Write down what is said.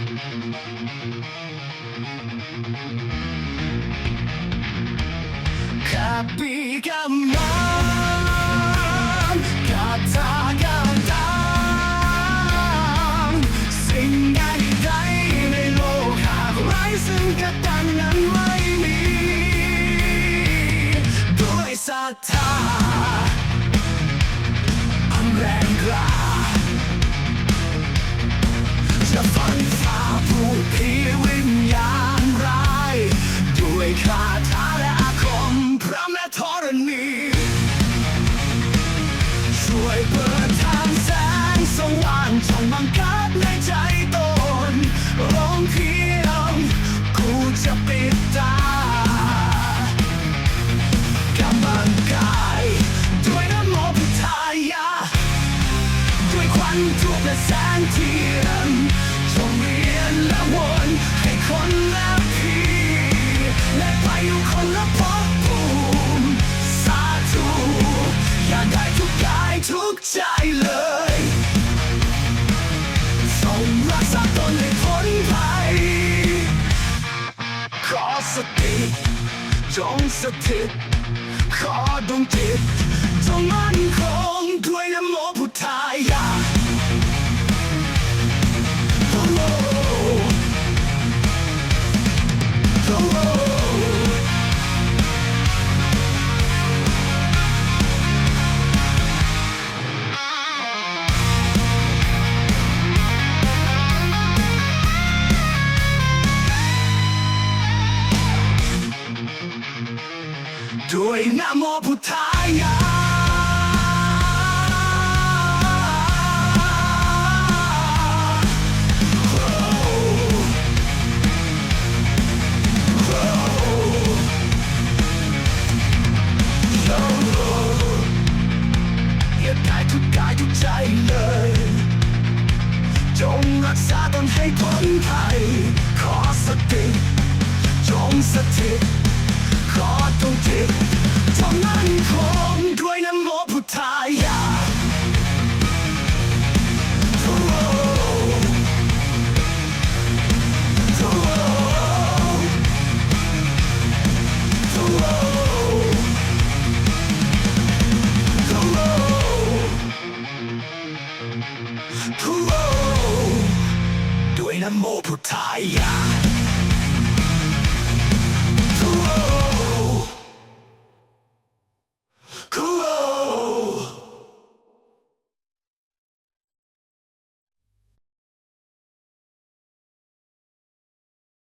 Kapigaman Katagang สิ่งใดๆในโลกหากไร้ซึ่งกตังนั้นไม่มีด้วยศรัทธาอันแรงกล้า ยเปิดทางแสงสว่างจงบังคับในใจตนร้องเพียงกูจะปิดตากำลังกายด้วยน้ำมพุทายาด้วยควันทูบและแสงเทียนจงเรียนและวนให้คนและ จงสถิต ขอดวงจิตจงมั่นคงด้วยนะโมพุทธาย ด้วยนะโมพุทธายาอย่าได้ทุกกายทุกใจเลยจงรักษาตนให้พ้นภัย โอ้